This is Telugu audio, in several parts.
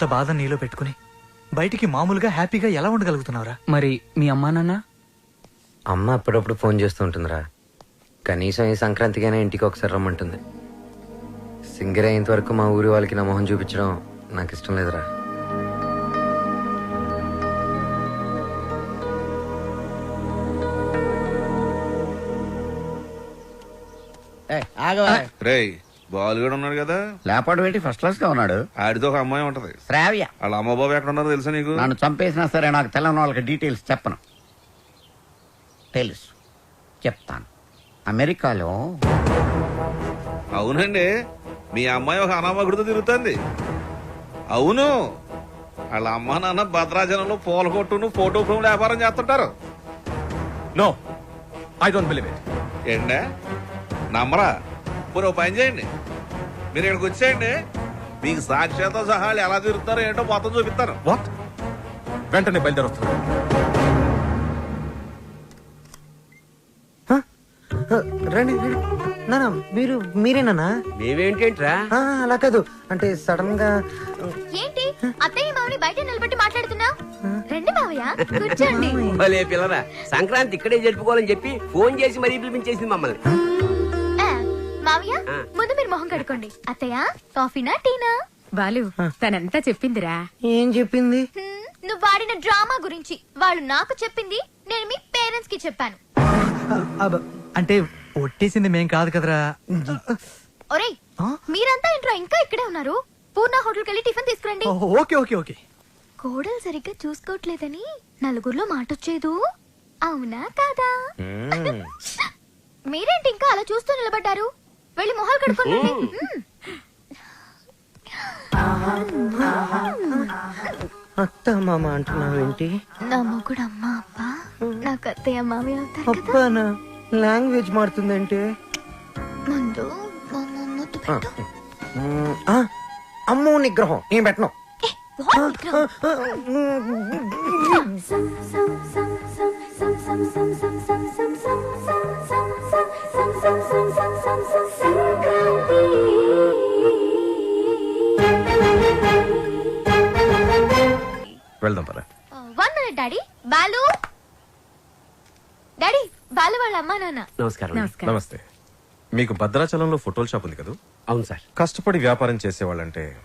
అంత బాధ నీలో పెట్టుకుని బయటికి మామూలుగా హ్యాపీగా ఎలా ఉండగలుగుతున్నావురా? మరి మీ అమ్మా నాన్న? అమ్మ అప్పుడప్పుడు ఫోన్ చేస్తూ ఉంటుందిరా. కనీసం ఈ సంక్రాంతికైనా ఇంటికి ఒకసారి రమ్మంటుంది. సింగర్ అయ్యేంత వరకు మా ఊరి వాళ్ళకి నా మొహం చూపించడం నాకు ఇష్టం లేదురా. ఆగవా? రేయ్ బాలు కూడా ఉన్నాడు కదా లేపాడు ఏంటి? ఫస్ట్ క్లాస్గా ఉన్నాడు. ఆడితో ఒక అమ్మాయి ఉంటది. శ్రావ్య. వాళ్ళ అమ్మ బాబు ఎక్కడ ఉన్నారో తెలుసా నీకు? నన్ను చంపేసినా సరే నాకు తెల్లని వాళ్ళకి డీటెయిల్స్ చెప్పను. తెలుసు. చెప్తాను. అమెరికాలో అవునండి. మీ అమ్మాయి ఒక అనామకుడితో తిరుగుతుంది. అవును. వాళ్ళ అమ్మ నాన్న భద్రాచలంలో పూల కొట్టును ఫోటో ఫ్రేమ్ వ్యాపారం చేస్తుంటారు. No I don't believe it ఏండే? నమ్మరా? ఓ పని చేయండి. మీరు ఇక్కడికి వచ్చేయండి. మీకు సాక్ష్యాలతో సహా వాళ్ళు ఎలా తిరుగుతారో ఏంటో మొత్తం చూపిస్తాను. వాట్ వెంటనే బయలుదేరొస్తున్నా రండి రండి. నానా మీరు మీరేనా మేమేంటేంట్రా? అలా కాదు. అంటే సడన్గా ఏంటి? అత్తయ్య మామని బయట నిలబెట్టి మాట్లాడుతున్నావు? రండి మావయ్య కూర్చోండి. భలే పిల్లరా. సంక్రాంతి ఇక్కడే జరుపుకోవాలని చెప్పి ఫోన్ చేసి మరీ పిలిపించేసింది మమ్మల్ని. ముందు మీరు మొహం కడుకోండి. అత్తయ్య కాఫీనా టీనా? బాలు తనంతా చెప్పిందిరా. ఏం చెప్పింది? నువ్వు వాడిన డ్రామా గురించి. వాళ్ళు నాకు చెప్పింది నేను మీ పేరెంట్స్కి చెప్పాను అంటే ఒట్టేసింది మేం కాదు కదరా. ఒరేయ్ ఆ? మీరంతా ఏంట్రా ఇంకా ఇక్కడే ఉన్నారు. పూర్ణ హోటల్కి వెళ్ళి టిఫిన్ తీసుకురండి. Okay okay okay. కోడలు సరిగ్గా చూసుకోవట్లేదని నలుగురిలో మాటొచ్చేదు. అవునా కాదా? మీరేంటి ఇంకా అలా చూస్తూ నిలబడ్డారు? వెళ్ళి మొహాలు కడుక్కోండి అత్త మామ అంటున్నావు ఏంటి నా మొగుడు అమ్మ అప్ప నాకు అత్తయ్య మామయ్య అవుతారు కదా లాంగ్వేజ్ మారుతుందంటే ముందు మా ముద్దు పెట్టు మ్మ్, ఆ, అమ్మో నిగ్రహం నేను పెట్టను ఏ, what విక్రమ్? వెళ్దాం నమస్కారం నమస్కారం. నమస్తే. మీకు భద్రాచలంలో ఫోటోల షాప్ ఉంది కదా? అవును సార్. కష్టపడి వ్యాపారం చేసేవాళ్ళంటే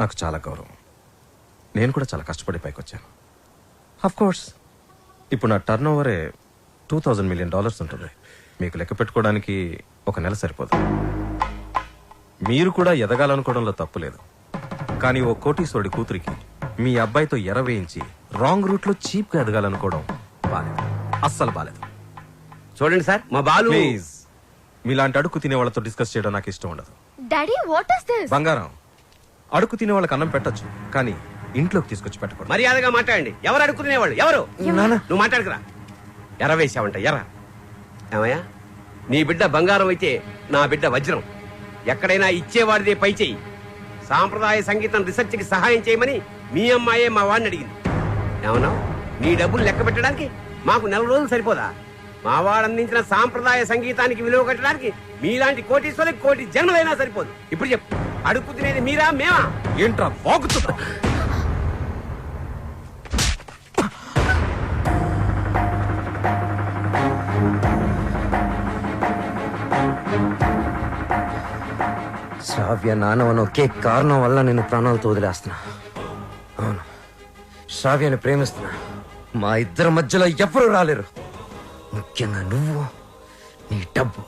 నాకు చాలా గౌరవం. నేను కూడా చాలా కష్టపడి పైకి వచ్చాను అఫ్ కోర్స్ ఇప్పుడు నా టర్న్ ఓవరే టూ థౌజండ్ మిలియన్ డాలర్స్ ఉంటుంది. మీకు లెక్క పెట్టుకోవడానికి ఒక నెల సరిపోదు. మీరు కూడా ఎదగాలనుకోవడంలో తప్పు లేదు. కానీ ఓ కోటీశ్వరుడి కూతురికి మీ అబ్బాయితో ఎర వేయించి రాంగ్ రూట్లో చీప్గా ఎదగాలనుకోవడం బాలేదు. అస్సలు బాలేదు. చూడండి సార్ మా బాలు ప్లీజ్. మీలాంటి అడుగు తినే వాళ్ళతో డిస్కస్ చేయడం నాకు ఇష్టం ఉండదు. డాడీ వాట్ ఇస్ దిస్ బంగారం. అడుగు తినే వాళ్ళకి అన్నం పెట్టొచ్చు కానీ ఇంట్లోకి తీసుకొచ్చి పెట్టకూడదు. మర్యాదగా మాట్లాడండి. ఎవరు అడుక్కునేవాళ్ళు ఎవరు? నువ్వు మాట్లాడుకురా. ఎర్ర వేసావంట ఎర్ర. ఏమయ్యా? నీ బిడ్డ బంగారం అయితే నా బిడ్డ వజ్రం. ఎక్కడైనా ఇచ్చేవాడిదే పై చెయ్యి. సాంప్రదాయ సంగీతం రీసెర్చ్కి సహాయం చేయమని మీ అమ్మాయే మా వాడిని అడిగింది. ఏమన్నావు? నీ డబ్బులు లెక్క పెట్టడానికి మాకు నెల రోజులు సరిపోదా? మా వాడు అందించిన సాంప్రదాయ సంగీతానికి విలువ కట్టడానికి మీలాంటి కోటీశ్వరికి కోటి జన్మలైనా సరిపోదు. ఇప్పుడు చెప్పు. అడుగు తినేది మీరా మేమా? ఏంట్రా వాగుతున్నా శ్రావ్య నానవన ఒకే కారణం వల్ల నేను ప్రాణాలతో వదిలేస్తున్నా. అవును. శ్రావ్యని ప్రేమిస్తున్నా. మా ఇద్దరి మధ్యలో ఎవ్వరూ రాలేరు. ముఖ్యంగా నువ్వు నీ డబ్బు.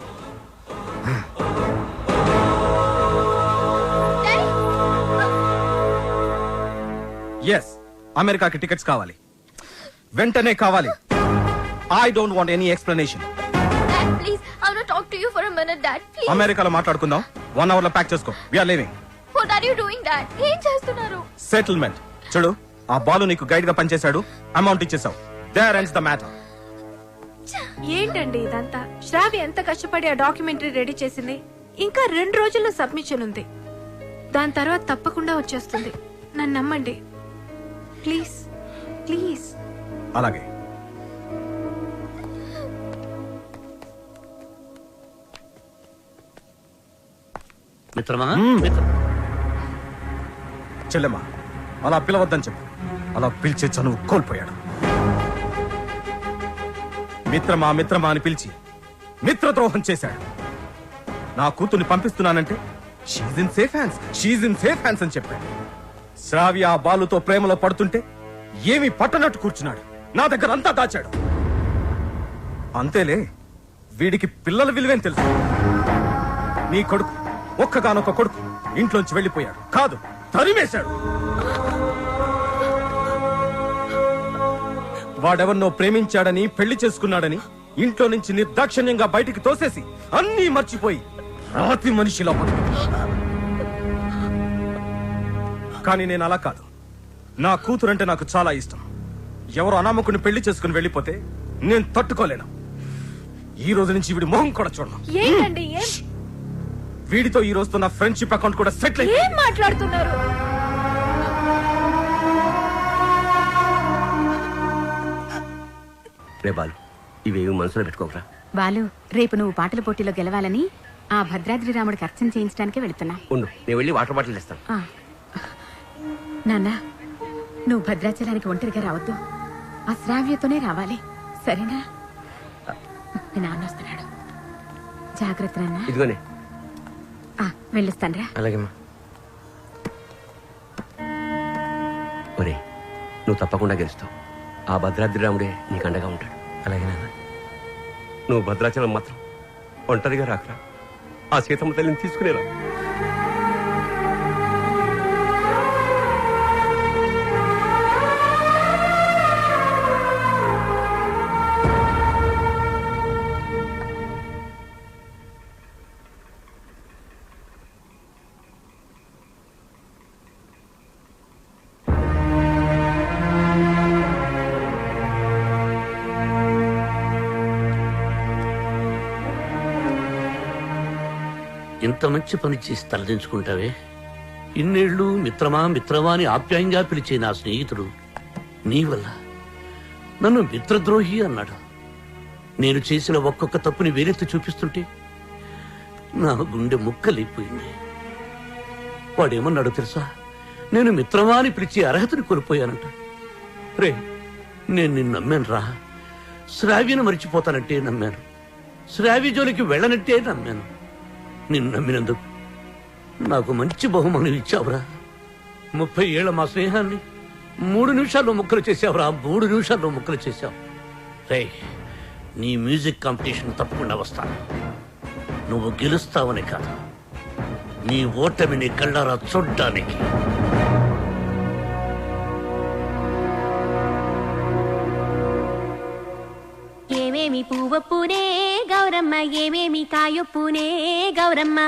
ఎస్ అమెరికాకి టికెట్స్ కావాలి. వెంటనే కావాలి. I don't want any explanation dad please I want talk to you for a minute dad please అమెరికాలో మాట్లాడుకుందాం. వన్ అవర్లో ప్యాక్ చేసుకో. We're living what are you doing dad ఏం చేస్తున్నారు? సెటిల్మెంట్ చూడు ఆ బాలు నీకు గైడ్గా పనిచేశాడు. అమౌంట్ ఇచ్చేసావు. దేర్ ఎండ్స్ ద మ్యాటర్ ఏంటండి ఇదంతా? శ్రావి ఎంత కష్టపడి ఆ డాక్యుమెంటరీ రెడీ చేసింది? ఇంకా రెండు రోజుల్లో సబ్మిషన్ ఉంది. దాని తర్వాత తప్పకుండా వచ్చేస్తుంది. నన్ను నమ్మండి. Please please. అలాగే. మిత్రమా? చెల్లెమ్మా అలా పిలవద్దని చెప్పు. అలా పిలిచే చనువు కోల్పోయాడు. మిత్రమా మిత్రమా అని పిలిచి మిత్రద్రోహం చేశాడు. నా కూతుర్ని పంపిస్తున్నానంటే she's in safe hands she's in safe hands అని చెప్పాడు. శ్రావ్య ఆ బాలుతో ప్రేమలో పడుతుంటే ఏమి పట్టనట్టు కూర్చున్నాడు. నా దగ్గర అంతా దాచాడు. అంతేలే వీడికి పిల్లల విలువేం తెలుసు? నీ కొడుకు ఒక్కగానొక్క కొడుకు ఇంట్లోంచి వెళ్ళిపోయాడు. కాదు తరిమేశాడు. వాడెవరినో ప్రేమించాడని పెళ్ళి చేసుకున్నాడని ఇంట్లో నుంచి నిర్దాక్షిణ్యంగా బయటికి తోసేసి అన్నీ మర్చిపోయి రాతి మనిషిలో. కానీ నేను అలా కాదు. నా కూతురంటే నాకు చాలా ఇష్టం. ఎవరు అనామకుని పెళ్ళి చేసుకుని వెళ్ళిపోతే నేను తట్టుకోలేను. ఈ రోజు నుంచి వీడి మొహం కూడా చూడను. ఏంటండి? ఏం వీడితో ఈ రోజుతో నా ఫ్రెండ్షిప్ అకౌంట్ కూడా సెటిల్ ఏం మాట్లాడుతున్నారు? రే బాలు ఇవేవి మనసులో పెట్టుకోకరా. బాలు రేపు నువ్వు పాటల పోటీలో గెలవాలని ఆ భద్రాద్రి రాముడికి అర్చన చేయించడానికి వెళుతున్నా. ఉండు నేను వెళ్ళి వాటర్ బాటిల్ ఇస్తాను ఆ. నాన్న నువ్వు భద్రాచలానికి ఒంటరిగా రావద్దు. ఆ శ్రావ్యతోనే రావాలి. సరేనా? మీ నాన్న వస్తున్నాడు. జాగ్రత్త నాన్న. ఇదిగోనే. ఆ, వెళ్ళొస్తానురా. అలాగేమ్మా ఒరే నువ్వు తప్పకుండా గెలుస్తావు. ఆ భద్రాద్రి రాముడే నీకు అండగా ఉంటాడు. అలాగే నాన్న. నువ్వు భద్రాచలం మాత్రం ఒంటరిగా రాకరా. ఆ సీతమ్మ తల్లిని తీసుకునేరా. ఇంత మంచి పని చేసి తలదించుకుంటావే? ఇన్నేళ్ళు మిత్రమా మిత్రమా అని ఆప్యాయంగా పిలిచే నా స్నేహితుడు నీ వల్ల. నన్ను మిత్రద్రోహి అన్నాడు. నేను చేసిన ఒక్కొక్క తప్పుని వేరెత్తి చూపిస్తుంటే నా గుండె ముక్కలైపోయింది. వాడేమన్నాడు తెలుసా? నేను మిత్రమా అని పిలిచే అర్హతని కోల్పోయానంట. రే నేను నిన్ను నమ్మాను రా. శ్రావ్యను మరిచిపోతానంటే నమ్మాను. శ్రావ్య జోలికి వెళ్ళనంటే నమ్మాను. నిన్ను నమ్మినందుకు నాకు మంచి బహుమానం ఇచ్చావురా. ముప్పై ఏళ్ళ మా స్నేహాన్ని మూడు నిమిషాల్లో ముక్కలు చేసావురా మూడు నిమిషాల్లో ముక్కలు చేశావు. రే నీ మ్యూజిక్ కాంపిటీషన్ తప్పకుండా వస్తాను. నువ్వు గెలుస్తావని కాదు నీ ఓటమిని కళ్ళారా చూడ్డానికి. ఏమేమి పువ్వప్పునే గౌరమ్మ ఏమేమి కాయొప్పునే గౌరమ్మ.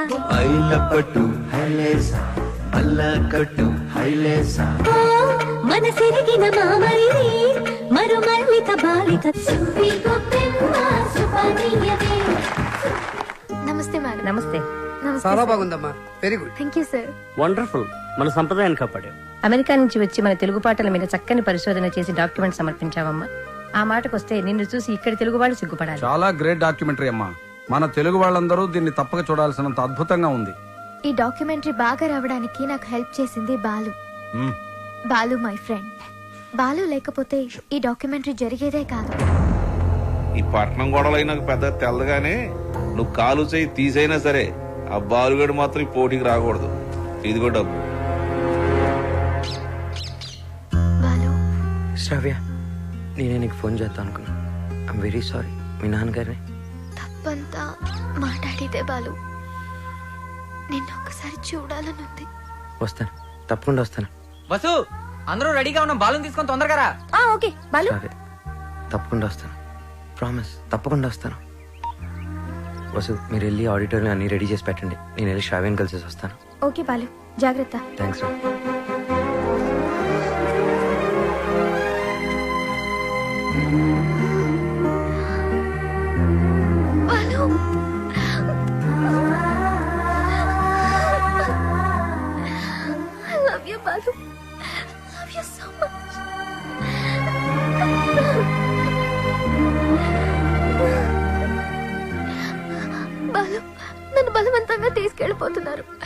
మన సిరిగిన మామరిది మరు మల్లిక బాలిక నమస్తే మేడం. నమస్తే. చాలా బాగుందమ్మా. Very good thank you sir wonderful. మన సంప్రదాయాన్ని కాపాడావు. అమెరికా నుంచి వచ్చి మన తెలుగు పాటల మీద చక్కని పరిశోధన చేసి డాక్యుమెంట్ సమర్పించావమ్మా. ఆ మాటకొస్తే నిన్ను చూసి ఇక్కడ తెలుగు వాళ్ళు సిగ్గుపడాలి. చాలా గ్రేట్ డాక్యుమెంటరీ అమ్మా. మన తెలుగు వాళ్ళందరూ దీన్ని తప్పక చూడాల్సినంత అద్భుతంగా ఉంది. ఈ డాక్యుమెంటరీ బాగా రావడానికి నాకు హెల్ప్ చేసింది బాలు. మ్మ్. Balu my friend. బాలు లేకపోతే ఈ డాక్యుమెంటరీ జరిగేదే కాదు. ఈ పట్నం గొడవలు నాకు పెద్ద తెల్లగానే నువ్వు కాలు చేయి తీసైనా సరే ఆ బాలుగడు మాత్రం ఈ పోటీకి రాకూడదు. ఇదిగో డబ్బు. బాలు. శ్రావ్య. నేనే నీకు ఫోన్ చేద్దాం అనుకున్నా. ఐమ్ వెరీ సారీ మీ నాన్నగారిని? తప్పంతా మాట్లాడితే బాలు. నిన్ను ఒకసారి చూడాలనుంది వస్తాను. తప్పకుండా వస్తాను. వసు అందరూ రెడీగా ఉన్నాం బాలను తీసుకొని తొందరగా రా. ఆ ఓకే. బాలు? శ్రావ్య తప్పకుండా వస్తాను. ప్రామిస్ తప్పకుండా వస్తాను. వసు మీరు వెళ్ళి ఆడిటోరియం అన్ని రెడీ చేసి పెట్టండి. నేను వెళ్ళి శ్రావ్యని కలిసి వస్తాను. ఓకే బాలు. జాగ్రత్త. థ్యాంక్స్ రా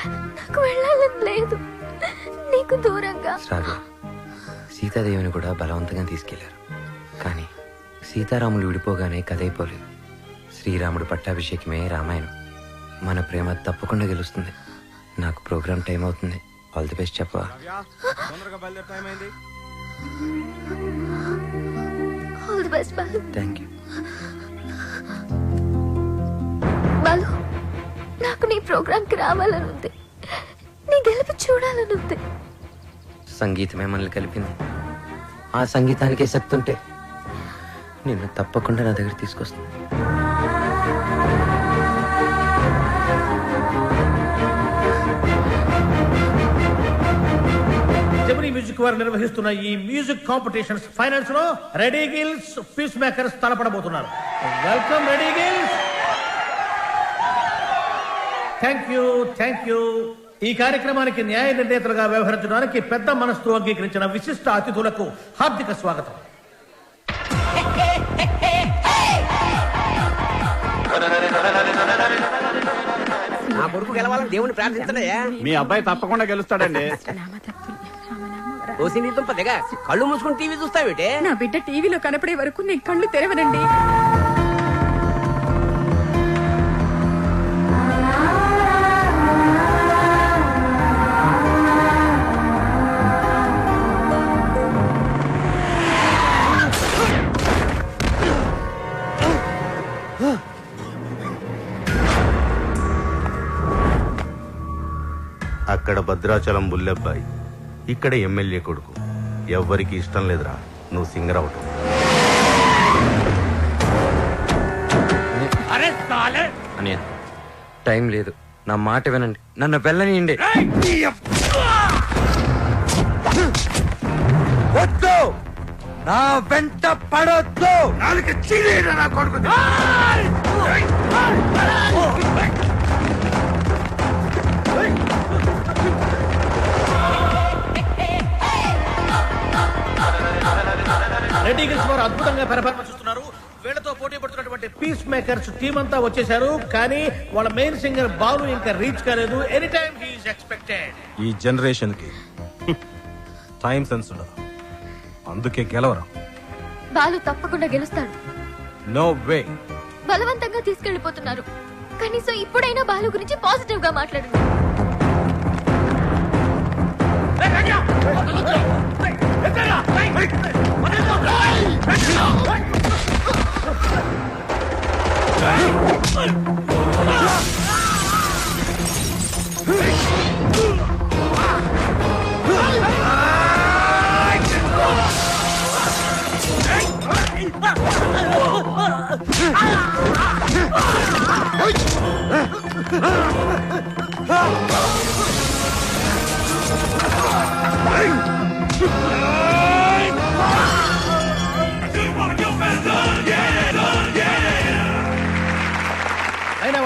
నాకు వెళ్ళాలని లేదు. నీకు దూరంగా. శ్రావ్య సీతాదేవిని కూడా బలవంతంగా తీసుకెళ్ళారు. కానీ సీతారాములు విడిపోగానే కథ అయిపోలేదు. శ్రీరాముడు పట్టాభిషేకమే రామాయణం. మన ప్రేమ తప్పకుండా గెలుస్తుంది. నాకు ప్రోగ్రామ్ టైం అవుతుంది. ఆల్ ది బెస్ట్ చెప్పవా? All the best thank you నాకు నీ ప్రోగ్రామ్కి రావాలని ఉంది నీ గెలుపు చూడాలని ఉంది సంగీతమే మనల్ని కలిపింది. ఆ సంగీతానికే శక్తి ఉంటే నిన్ను తప్పకుండా నా దగ్గర తీసుకొస్తాను జమినీ మ్యూజిక్ వారు నిర్వహిస్తున్న ఈ మ్యూజిక్ కాంపిటీషన్స్ ఫైనల్స్లో ready gills piece makers తలపడబోతున్నారు. Welcome ready girls! Thank you thank you ఈ కార్యక్రమానికి న్యాయ నిర్ణేతలుగా వ్యవహరించడానికి పెద్ద మనస్సు అంగీకరించిన విశిష్ట అతిథులకు హార్దిక స్వాగతం. నా కొడుకు గెలవాలని దేవుని ప్రార్థించలే మీ అబ్బాయి తప్పకుండా గెలుస్తాడండి. ఓసి నీ దుంప దిగ కళ్ళు మూసుకుని టీవీ చూస్తావేటే? నా బిడ్డ టీవీలో కనపడే వరకు నేను కళ్ళు తెరవనండి. అక్కడ భద్రాచలం బుల్లెబ్బాయి ఇక్కడ ఎమ్మెల్యే కొడుకు ఎవ్వరికి ఇష్టం లేదురా నువ్వు సింగర్ అవటం అని టైం లేదు నా మాట వినండి నన్ను వెళ్ళనియండి వద్దు నా వెంట పడొద్దు నా కొడుకు రెడీ గిల్స్ వారు అద్భుతంగా పెర్ఫార్మెన్స్ ఇస్తున్నారు వీళ్ళతో పోటీ పడుతున్నటువంటి పీస్ మేకర్స్ టీమ్ అంతా వచ్చేసారు కానీ వాళ్ళ మెయిన్ సింగర్ బాలు ఇంకా రీచ్ కాలేదు. ఎనీ టైం హీఈస్ ఎక్స్పెక్టెడ్ ఈ జనరేషన్కి టైం సెన్స్ ఉండదు. అందుకే గెలవరా. బాలు తప్పకుండా గెలుస్తాడు. నో వే బలవంతంగా తీసుకెళ్ళిపోతున్నారు కనీసం ఇప్పుడైనా బాలు గురించి పాజిటివ్గా మాట్లాడండి. అయినా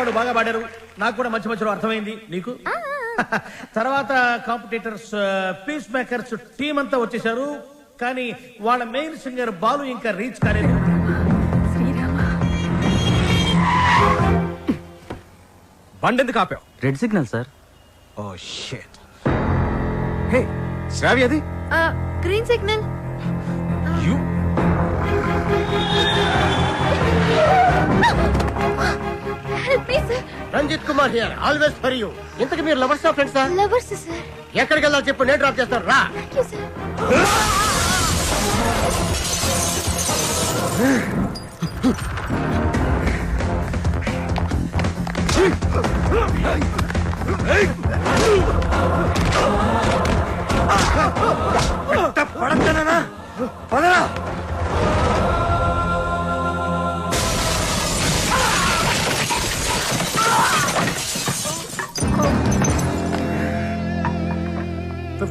వాడు బాగా పాడారు. నాకు కూడా మంచి మధ్యలో అర్థమైంది. నీకు? తర్వాత కాంపిటేటర్స్ పీస్ మేకర్స్ టీం అంతా వచ్చేసారు కానీ వాళ్ళ మెయిన్ సింగర్ బాలు ఇంకా రీచ్ కాలేదు. బండి ఎందుకు ఆపావు? రెడ్ సిగ్నల్ సార్ ఓ షేట్ హే శ్రావ్య అది? Green signal you please Ranjit Kumar here always for you ఇంతకు మీరు లవర్స్ ఆఫ్ ఫ్రెండ్సా లవర్స్ సార్ ఎక్కడికి వెళ్ళాలి చెప్పు నేను డ్రాప్ చేస్తాను రా. పడతానా పదరా?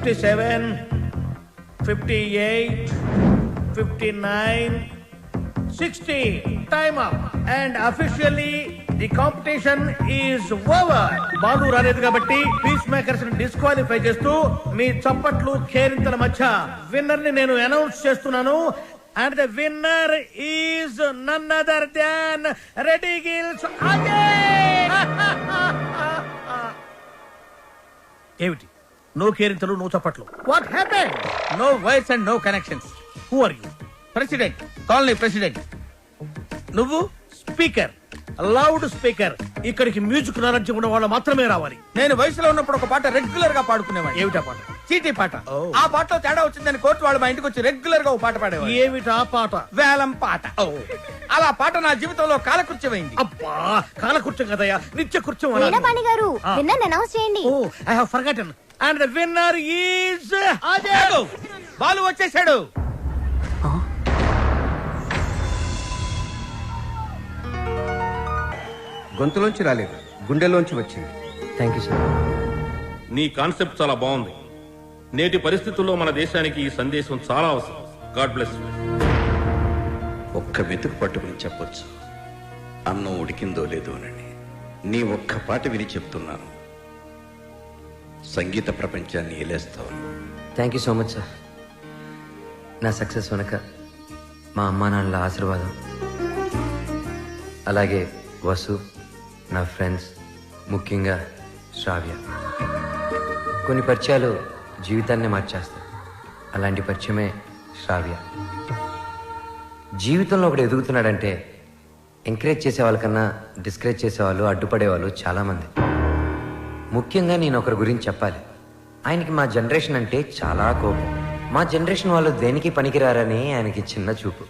Fifty seven fifty eight fifty nine sixty time up and officially the competition is over Balu రాలేదు కాబట్టి పీస్ మేకర్స్ని డిస్క్వాలిఫై చేస్తూ మీ చప్పట్లు కేరింతల మధ్య విన్నర్ని నేను అనౌన్స్ చేస్తున్నాను. And the winner is none other than ready girls ఏమిటి? నో కేరింతలు నో చప్పట్లు what happen no voice and no connections who are you president colony president నువ్వు స్పీకర్ లౌడ్ స్పీకర్ ఇక్కడికి మ్యూజిక్ నాలెడ్జ్ ఉన్న వాళ్ళు మాత్రమే రావాలి. నేను వయసులో ఉన్నప్పుడు ఒక పాట రెగ్యులర్గా పాడుకునేవాడు ఏమిటా పాట? చీటీ పాట. ఆ పాటలో తేడా వచ్చిందని కోర్టు వాళ్ళు మా ఇంటికి వచ్చి రెగ్యులర్గా ఒక పాట పాడేవాడు ఏమిటా పాట? వేలం పాట. అలా పాట నా జీవితంలో కాలకృత్యమైంది అబ్బా కాలకృత్యం కదయ్యా. నిత్య కృత్యం గారు అనౌన్స్ చేయండి. I have forgotten and the winner is! Balu వచ్చేసాడు. గొంతులోంచి రాలేదు. గుండెలోంచి వచ్చింది. థ్యాంక్ యూ సార్ నీ కాన్సెప్ట్ చాలా బాగుంది. నేటి పరిస్థితుల్లో మన దేశానికి ఈ సందేశం చాలా అవసరం. గాడ్ బ్లెస్ ఒక్క మెతుకు పట్టుకుని చెప్పొచ్చు. అన్నం ఉడికిందో లేదో అని. నీ ఒక్క పాట విని చెప్తున్నాను. సంగీత ప్రపంచాన్ని ఏలేస్తావు. Thank you so much sir నా సక్సెస్ వెనక మా అమ్మా నాన్నల ఆశీర్వాదం. అలాగే వసు నా ఫ్రెండ్స్ ముఖ్యంగా శ్రావ్య. కొన్ని పరిచయాలు జీవితాన్నే మార్చేస్తాయి. అలాంటి పరిచయమే శ్రావ్య. జీవితంలో ఒకడు ఎదుగుతున్నాడంటే ఎంకరేజ్ చేసే వాళ్ళకన్నా డిస్కరేజ్ చేసేవాళ్ళు అడ్డుపడేవాళ్ళు చాలామంది. ముఖ్యంగా నేను ఒకరి గురించి చెప్పాలి. ఆయనకి మా జనరేషన్ అంటే చాలా కోపం. మా జనరేషన్ వాళ్ళు దేనికి పనికిరారని ఆయనకి చిన్న చూపు.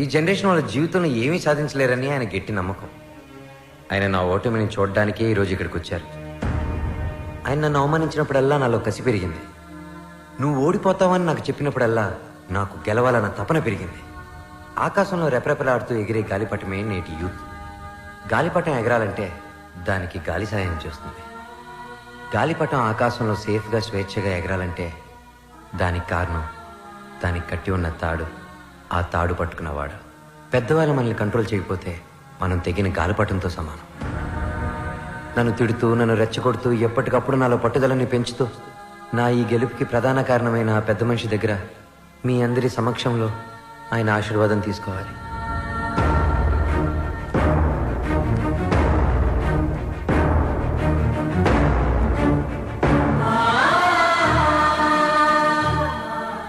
ఈ జనరేషన్ వాళ్ళ జీవితంలో ఏమీ సాధించలేరని ఆయన గట్టి నమ్మకం. ఆయన నా ఓటమిని చూడడానికే ఈరోజు ఇక్కడికి వచ్చారు. ఆయన నన్ను అవమానించినప్పుడల్లా నాలో కసి పెరిగింది. నువ్వు ఓడిపోతావని నాకు చెప్పినప్పుడల్లా నాకు గెలవాలన్న తపన పెరిగింది. ఆకాశంలో రెపరెపలాడుతూ ఎగిరే గాలిపటమే నేటి యూత్. గాలిపటం ఎగరాలంటే దానికి గాలి సాయం చేస్తుంది. గాలిపటం ఆకాశంలో సేఫ్గా స్వేచ్ఛగా ఎగరాలంటే దానికి కారణం దానికి కట్టి ఉన్న తాడు. ఆ తాడు పట్టుకున్నవాడు. పెద్దవాళ్ళు మనల్ని కంట్రోల్ చేయకపోతే మనం తెగిన గాలిపటంతో సమానం. నన్ను తిడుతూ నన్ను రెచ్చగొడుతూ ఎప్పటికప్పుడు నాలో పట్టుదలని పెంచుతూ నా ఈ గెలుపుకి ప్రధాన కారణమైన పెద్ద మనిషి దగ్గర మీ అందరి సమక్షంలో ఆయన ఆశీర్వాదం తీసుకోవాలి.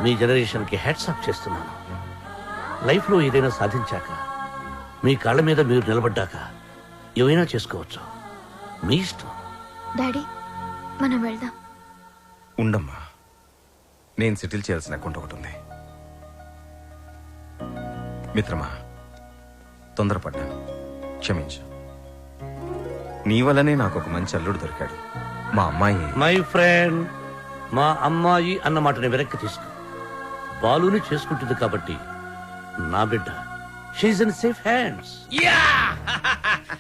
మీ జనరేషన్కి హ్యాట్స్ ఆఫ్ చేస్తున్నాను. లైఫ్లో ఏదైనా సాధించాక మీ కాళ్ళ మీద మీరు నిలబడ్డాక ఏమైనా చేసుకోవచ్చు. మీ ఇష్టం. డాడీ మనం వెళ్దాం. ఉండమ్మా. నేను సెటిల్ చేయాల్సిన అకౌంట్ ఒకటి ఉంది. మిత్రమా తొందరపడ్డాను క్షమించు. నీ వల్లనే నాకు ఒక మంచి అల్లుడు దొరికాడు. మా అమ్మాయి మై ఫ్రెండ్ మా అమ్మాయి అన్న మాటని వెనక్కి తీసుకో. బాలుని చేసుకుంటుంది కాబట్టి నా బిడ్డ she's in safe hands yeah!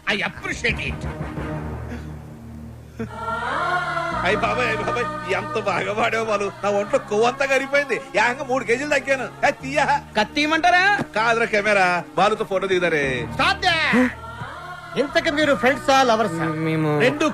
I appreciate it అయ్యి బాబాయ్ అయ్యి బాబాయ్ ఎంత బాగా పాడావు వాళ్ళు నా ఒంట్లో కొవ్వంతా కరిగిపోయింది. ఏకంగా మూడు కేజీలు తగ్గాను తీయా. కత్తిమంటారా? కాదురా కెమెరా బాలుతో ఫోటో దిగుతారే ఇంతకు మీరు ఫ్రెండ్సా లవర్సా మేము రెండు